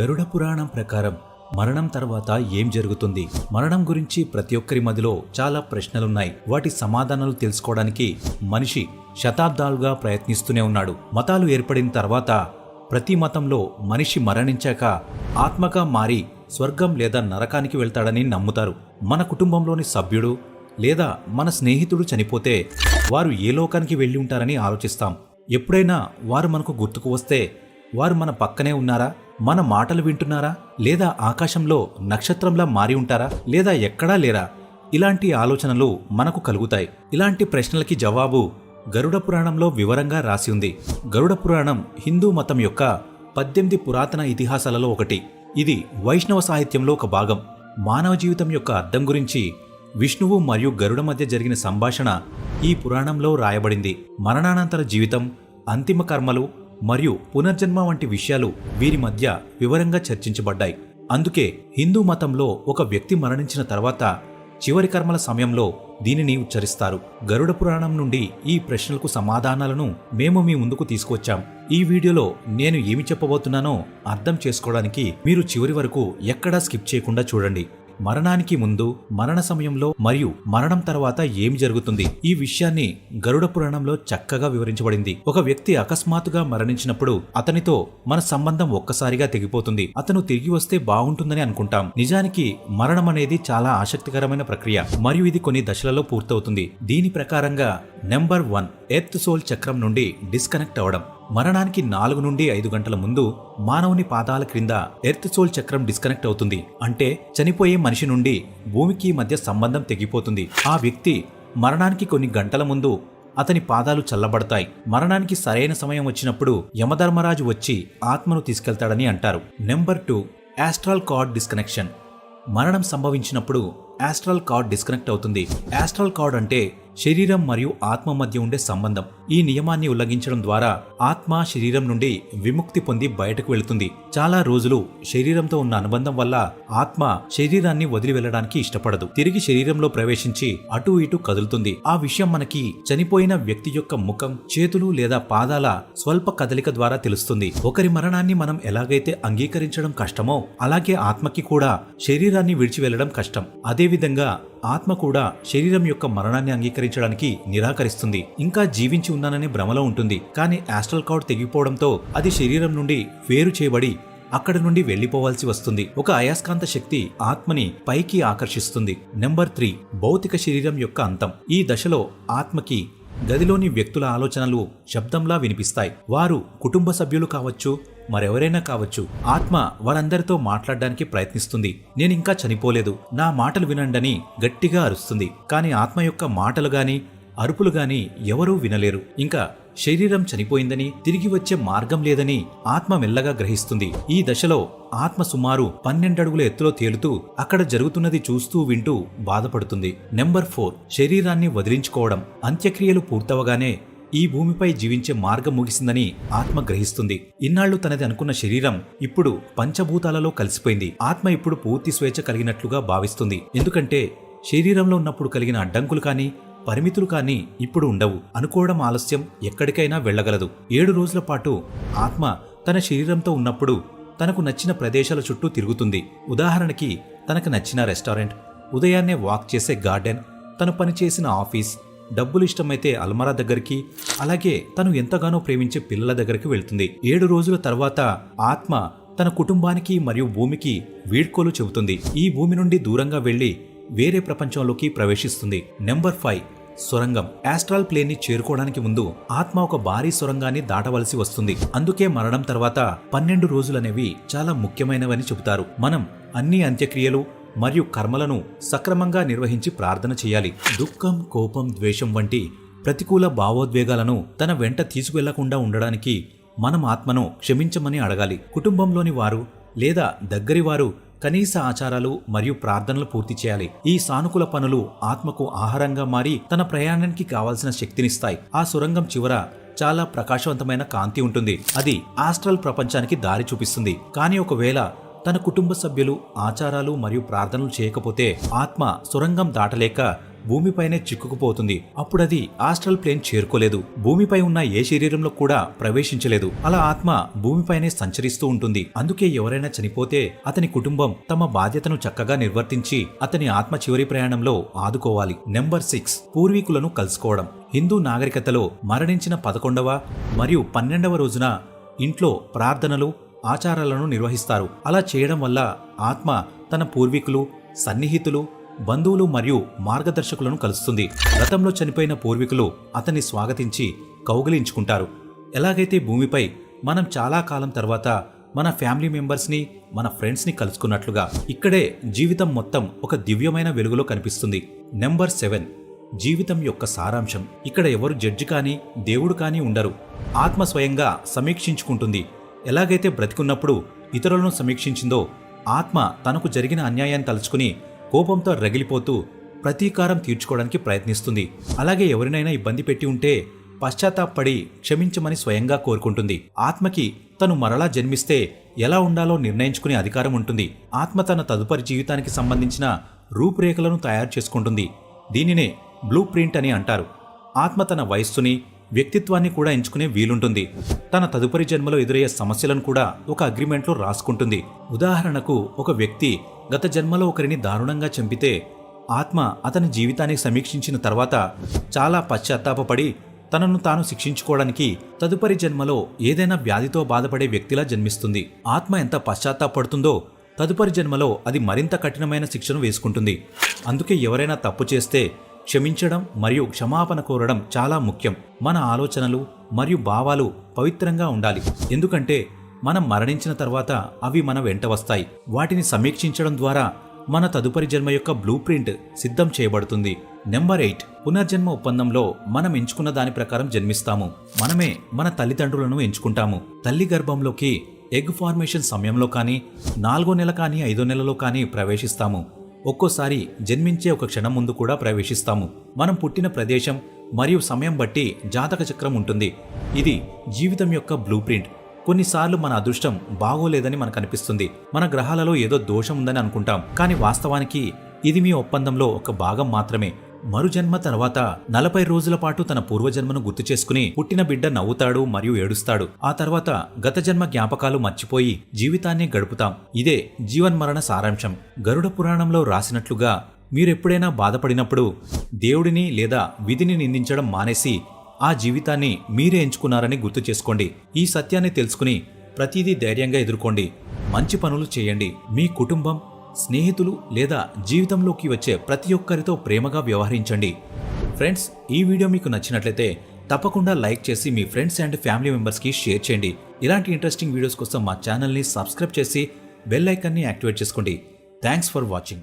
గరుడ పురాణం ప్రకారం మరణం తర్వాత ఏం జరుగుతుంది? మరణం గురించి ప్రతి ఒక్కరి మదిలో చాలా ప్రశ్నలున్నాయి. వాటి సమాధానాలు తెలుసుకోవడానికి మనిషి శతాబ్దాలుగా ప్రయత్నిస్తూనే ఉన్నాడు. మతాలు ఏర్పడిన తర్వాత ప్రతి మతంలో మనిషి మరణించాక ఆత్మగా మారి స్వర్గం లేదా నరకానికి వెళ్తాడని నమ్ముతారు. మన కుటుంబంలోని సభ్యుడు లేదా మన స్నేహితుడు చనిపోతే వారు ఏ లోకానికి వెళ్ళి ఉంటారని ఆలోచిస్తాం. ఎప్పుడైనా వారు మనకు గుర్తుకు వస్తే వారు మన పక్కనే ఉన్నారా? మన మాటలు వింటున్నారా? లేదా ఆకాశంలో నక్షత్రంలా మారి ఉంటారా? లేదా ఎక్కడా లేరా? ఇలాంటి ఆలోచనలు మనకు కలుగుతాయి. ఇలాంటి ప్రశ్నలకి జవాబు గరుడ పురాణంలో వివరంగా రాసి ఉంది. గరుడ పురాణం హిందూ మతం యొక్క పద్దెనిమిది పురాతన ఇతిహాసాలలో ఒకటి. ఇది వైష్ణవ సాహిత్యంలో ఒక భాగం. మానవ జీవితం యొక్క అర్థం గురించి విష్ణువు మరియు గరుడ మధ్య జరిగిన సంభాషణ ఈ పురాణంలో రాయబడింది. మరణానంతర జీవితం అంతిమ కర్మలు మరియు పునర్జన్మ వంటి విషయాలు వీరి మధ్య వివరంగా చర్చించబడ్డాయి. అందుకే హిందూ మతంలో ఒక వ్యక్తి మరణించిన తర్వాత చివరి కర్మల సమయంలో దీనిని ఉచ్చరిస్తారు. గరుడ పురాణం నుండి ఈ ప్రశ్నలకు సమాధానాలను మేము మీ ముందుకు తీసుకొచ్చాం ఈ వీడియోలో నేను ఏమి చెప్పబోతున్నానో అర్థం చేసుకోవడానికి మీరు చివరి వరకు ఎక్కడా స్కిప్ చేయకుండా చూడండి. మరణానికి ముందు మరణ సమయంలో మరియు మరణం తర్వాత ఏమి జరుగుతుంది? ఈ విషయాన్ని గరుడ పురాణంలో చక్కగా వివరించబడింది. ఒక వ్యక్తి అకస్మాత్తుగా మరణించినప్పుడు అతనితో మన సంబంధం ఒక్కసారిగా తెగిపోతుంది. అతను తిరిగి వస్తే బాగుంటుందని అనుకుంటాం. నిజానికి మరణం అనేది చాలా ఆసక్తికరమైన ప్రక్రియ. మరియు ఇది కొన్ని దశలలో పూర్తవుతుంది. దీని ప్రకారంగా నెంబర్ వన్ ఎర్త్ సోల్ చక్రం నుండి డిస్కనెక్ట్ అవడం. మరణానికి నాలుగు నుండి ఐదు గంటల ముందు మానవుని పాదాల క్రింద ఎర్త్ సోల్ చక్రం డిస్కనెక్ట్ అవుతుంది. అంటే చనిపోయే మనిషి నుండి భూమికి మధ్య సంబంధం తెగిపోతుంది. ఆ వ్యక్తి మరణానికి కొన్ని గంటల ముందు అతని పాదాలు చల్లబడతాయి. మరణానికి సరైన సమయం వచ్చినప్పుడు యమధర్మరాజు వచ్చి ఆత్మను తీసుకెళ్తాడని అంటారు. Number two astral cord disconnection. మరణం సంభవించినప్పుడు యాస్ట్రల్ కార్డ్ డిస్కనెక్ట్ అవుతుంది. యాస్ట్రల్ కార్డ్ అంటే శరీరం మరియు ఆత్మ మధ్య ఉండే సంబంధం. ఈ నియమాన్ని ఉల్లంఘించడం ద్వారా ఆత్మ శరీరం నుండి విముక్తి పొంది బయటకు వెళుతుంది. చాలా రోజులు శరీరంతో ఉన్న అనుబంధం వల్ల ఆత్మ శరీరాన్ని వదిలి వెళ్ళడానికి ఇష్టపడదు. తిరిగి శరీరంలో ప్రవేశించి అటు ఇటు కదులుతుంది. ఆ విషయం మనకి చనిపోయిన వ్యక్తి యొక్క ముఖం చేతులు లేదా పాదాల స్వల్ప కదలిక ద్వారా తెలుస్తుంది. ఒకరి మరణాన్ని మనం ఎలాగైతే అంగీకరించడం కష్టమో అలాగే ఆత్మకి కూడా శరీరాన్ని విడిచి వెళ్ళడం కష్టం. అదేవిధంగా ఆత్మ కూడా శరీరం యొక్క మరణాన్ని అంగీకరించడానికి నిరాకరిస్తుంది. ఇంకా జీవించి ఉన్నాననే భ్రమలో ఉంటుంది. కానీ ఆస్ట్రల్ కార్డ్ తెగిపోవడంతో అది శరీరం నుండి వేరు చేయబడి అక్కడ నుండి వెళ్ళిపోవాల్సి వస్తుంది. ఒక అయస్కాంత శక్తి ఆత్మని పైకి ఆకర్షిస్తుంది. నెంబర్ త్రీ భౌతిక శరీరం యొక్క అంతం. ఈ దశలో ఆత్మకి గదిలోని వ్యక్తుల ఆలోచనలు శబ్దంలా వినిపిస్తాయి. వారు కుటుంబ సభ్యులు కావచ్చు మరెవరైనా కావచ్చు ఆత్మ వారందరితో మాట్లాడడానికి ప్రయత్నిస్తుంది. నేనింకా చనిపోలేదు. నా మాటలు వినండని గట్టిగా అరుస్తుంది. కానీ ఆత్మ యొక్క మాటలు గాని అరుపులు గాని ఎవరూ వినలేరు. ఇంకా శరీరం చనిపోయిందని తిరిగి వచ్చే మార్గం లేదని ఆత్మ మెల్లగా గ్రహిస్తుంది. ఈ దశలో ఆత్మ సుమారు పన్నెండడుగుల ఎత్తులో తేలుతూ అక్కడ జరుగుతున్నది చూస్తూ వింటూ బాధపడుతుంది. నెంబర్ ఫోర్ శరీరాన్ని వదిలించుకోవడం. అంత్యక్రియలు పూర్తవగానే ఈ భూమిపై జీవించే మార్గం ముగిసిందని ఆత్మ గ్రహిస్తుంది. ఇన్నాళ్ళు తనది అనుకున్న శరీరం ఇప్పుడు పంచభూతాలలో కలిసిపోయింది. ఆత్మ ఇప్పుడు పూర్తి స్వేచ్ఛ కలిగినట్లుగా భావిస్తుంది. ఎందుకంటే శరీరంలో ఉన్నప్పుడు కలిగిన అడ్డంకులు కానీ పరిమితులు కానీ ఇప్పుడు ఉండవు. అనుకోవడం ఆలస్యం ఎక్కడికైనా వెళ్ళగలదు. ఏడు రోజుల పాటు ఆత్మ తన శరీరంతో ఉన్నప్పుడు తనకు నచ్చిన ప్రదేశాల చుట్టూ తిరుగుతుంది. ఉదాహరణకి తనకు నచ్చిన రెస్టారెంట్ ఉదయాన్నే వాక్ చేసే గార్డెన్ తను పనిచేసిన ఆఫీస్ డబ్బులు ఇష్టమైతే అల్మరా దగ్గరికి అలాగే తను ఎంతగానో ప్రేమించే పిల్లల దగ్గరికి వెళ్తుంది. ఏడు రోజుల తర్వాత ఆత్మ తన కుటుంబానికి మరియు భూమికి వీడ్కోలు చెబుతుంది. ఈ భూమి నుండి దూరంగా వెళ్ళి వేరే ప్రపంచంలోకి ప్రవేశిస్తుంది. నెంబర్ ఫైవ్ సొరంగం. యాస్ట్రాల్ ప్లేన్ని చేరుకోవడానికి ముందు ఆత్మ ఒక భారీ సొరంగాన్ని దాటవలసి వస్తుంది. అందుకే మరణం తర్వాత పన్నెండు రోజులనేవి చాలా ముఖ్యమైనవని చెబుతారు. మనం అన్ని అంత్యక్రియలు మరియు కర్మలను సక్రమంగా నిర్వహించి ప్రార్థన చేయాలి. దుఃఖం కోపం ద్వేషం వంటి ప్రతికూల భావోద్వేగాలను తన వెంట తీసుకువెళ్ళకుండా ఉండడానికి మనం ఆత్మను క్షమించమని అడగాలి. కుటుంబంలోని వారు లేదా దగ్గరి వారు కనీస ఆచారాలు మరియు ప్రార్థనలు పూర్తి చేయాలి. ఈ సానుకూల పనులు ఆత్మకు ఆహారంగా మారి తన ప్రయాణానికి కావాల్సిన శక్తినిస్తాయి. ఆ సురంగం చివర చాలా ప్రకాశవంతమైన కాంతి ఉంటుంది. అది ఆస్ట్రల్ ప్రపంచానికి దారి చూపిస్తుంది. కానీ ఒకవేళ తన కుటుంబ సభ్యులు ఆచారాలు మరియు ప్రార్థనలు చేయకపోతే ఆత్మ సొరంగం దాటలేక భూమిపైనే చిక్కుకుపోతుంది. అప్పుడది ఆస్ట్రల్ ప్లేన్ చేరుకోలేదు. భూమిపై ఉన్న ఏ శరీరంలో కూడా ప్రవేశించలేదు. అలా ఆత్మ భూమిపైనే సంచరిస్తూ ఉంటుంది. అందుకే ఎవరైనా చనిపోతే అతని కుటుంబం తమ బాధ్యతను చక్కగా నిర్వర్తించి అతని ఆత్మ చివరి ప్రయాణంలో ఆదుకోవాలి. నెంబర్ సిక్స్ పూర్వీకులను కలుసుకోవడం. హిందూ నాగరికతలో మరణించిన పదకొండవ మరియు పన్నెండవ రోజున ఇంట్లో ప్రార్థనలు ఆచారాలను నిర్వహిస్తారు. అలా చేయడం వల్ల ఆత్మ తన పూర్వీకులు సన్నిహితులు బంధువులు మరియు మార్గదర్శకులను కలుస్తుంది. గతంలో చనిపోయిన పూర్వీకులు అతన్ని స్వాగతించి కౌగిలించుకుంటారు. ఎలాగైతే భూమిపై మనం చాలా కాలం తర్వాత మన ఫ్యామిలీ మెంబర్స్ని మన ఫ్రెండ్స్ని కలుసుకున్నట్లుగా ఇక్కడే జీవితం మొత్తం ఒక దివ్యమైన వెలుగులో కనిపిస్తుంది. Number seven. జీవితం యొక్క సారాంశం. ఇక్కడ ఎవరు జడ్జి కానీ దేవుడు కానీ ఉండరు. ఆత్మ స్వయంగా సమీక్షించుకుంటుంది. ఎలాగైతే బ్రతికున్నప్పుడు ఇతరులను సమీక్షించిందో ఆత్మ తనకు జరిగిన అన్యాయాన్ని తలుచుకుని కోపంతో రగిలిపోతూ ప్రతీకారం తీర్చుకోవడానికి ప్రయత్నిస్తుంది. అలాగే ఎవరినైనా ఇబ్బంది పెట్టి ఉంటే పశ్చాత్తాపడి క్షమించమని స్వయంగా కోరుకుంటుంది. ఆత్మకి తను మరలా జన్మిస్తే ఎలా ఉండాలో నిర్ణయించుకునే అధికారం ఉంటుంది. ఆత్మ తన తదుపరి జీవితానికి సంబంధించిన రూపురేఖలను తయారు చేసుకుంటుంది. దీనినే బ్లూ ప్రింట్ అని అంటారు. ఆత్మ తన వయస్సుని వ్యక్తిత్వాన్ని కూడా ఎంచుకునే వీలుంటుంది. తన తదుపరి జన్మలో ఎదురయ్యే సమస్యలను కూడా ఒక అగ్రిమెంట్లో రాసుకుంటుంది. ఉదాహరణకు ఒక వ్యక్తి గత జన్మలో ఒకరిని దారుణంగా చంపితే ఆత్మ అతని జీవితాన్ని సమీక్షించిన తర్వాత చాలా పశ్చాత్తాపపడి తనను తాను శిక్షించుకోవడానికి తదుపరి జన్మలో ఏదైనా వ్యాధితో బాధపడే వ్యక్తిలా జన్మిస్తుంది. ఆత్మ ఎంత పశ్చాత్తాపడుతుందో తదుపరి జన్మలో అది మరింత కఠినమైన శిక్షను వేసుకుంటుంది. అందుకే ఎవరైనా తప్పు చేస్తే క్షమించడం మరియు క్షమాపణ కోరడం చాలా ముఖ్యం. మన ఆలోచనలు మరియు భావాలు పవిత్రంగా ఉండాలి. ఎందుకంటే మనం మరణించిన తర్వాత అవి మన వెంట వస్తాయి. వాటిని సమీక్షించడం ద్వారా మన తదుపరి జన్మ యొక్క బ్లూ ప్రింట్ సిద్ధం చేయబడుతుంది. నెంబర్ ఎయిట్ పునర్జన్మ ఒప్పందంలో మనం ఎంచుకున్న దాని ప్రకారం జన్మిస్తాము. మనమే మన తల్లిదండ్రులను ఎంచుకుంటాము. తల్లి గర్భంలోకి ఎగ్ ఫార్మేషన్ సమయంలో కానీ నాలుగో నెల కానీ ఐదో నెలలో కానీ ప్రవేశిస్తాము. ఒక్కోసారి జన్మించే ఒక క్షణం ముందు కూడా ప్రవేశిస్తాము. మనం పుట్టిన ప్రదేశం మరియు సమయం బట్టి జాతక చక్రం ఉంటుంది. ఇది జీవితం యొక్క బ్లూ ప్రింట్ కొన్నిసార్లు మన అదృష్టం బాగోలేదని మనకు అనిపిస్తుంది. మన గ్రహాలలో ఏదో దోషం ఉందని అనుకుంటాం. కానీ వాస్తవానికి ఇది మీ ఒప్పందంలో ఒక భాగం మాత్రమే. మరుజన్మ తర్వాత నలభై రోజుల పాటు తన పూర్వజన్మను గుర్తు చేసుకుని పుట్టిన బిడ్డ నవ్వుతాడు మరియు ఏడుస్తాడు. ఆ తర్వాత గత జన్మ జ్ఞాపకాలు మర్చిపోయి జీవితాన్ని గడుపుతాం. ఇదే జీవన్మరణ సారాంశం. గరుడ పురాణంలో రాసినట్లుగా మీరెప్పుడైనా బాధపడినప్పుడు దేవుడిని లేదా విధిని నిందించడం మానేసి ఆ జీవితాన్ని మీరే ఎంచుకున్నారని గుర్తు చేసుకోండి. ఈ సత్యాన్ని తెలుసుకుని ప్రతిదీ ధైర్యంగా ఎదుర్కోండి. మంచి పనులు చేయండి. మీ కుటుంబం స్నేహితులు లేదా జీవితంలోకి వచ్చే ప్రతి ఒక్కరితో ప్రేమగా వ్యవహరించండి. ఫ్రెండ్స్ ఈ వీడియో మీకు నచ్చినట్లయితే తప్పకుండా లైక్ చేసి మీ ఫ్రెండ్స్ అండ్ ఫ్యామిలీ మెంబర్స్కి షేర్ చేయండి. ఇలాంటి ఇంట్రెస్టింగ్ వీడియోస్ కోసం మా ఛానల్ని సబ్స్క్రైబ్ చేసి బెల్ ఐకాన్ని యాక్టివేట్ చేసుకోండి. Thanks for watching.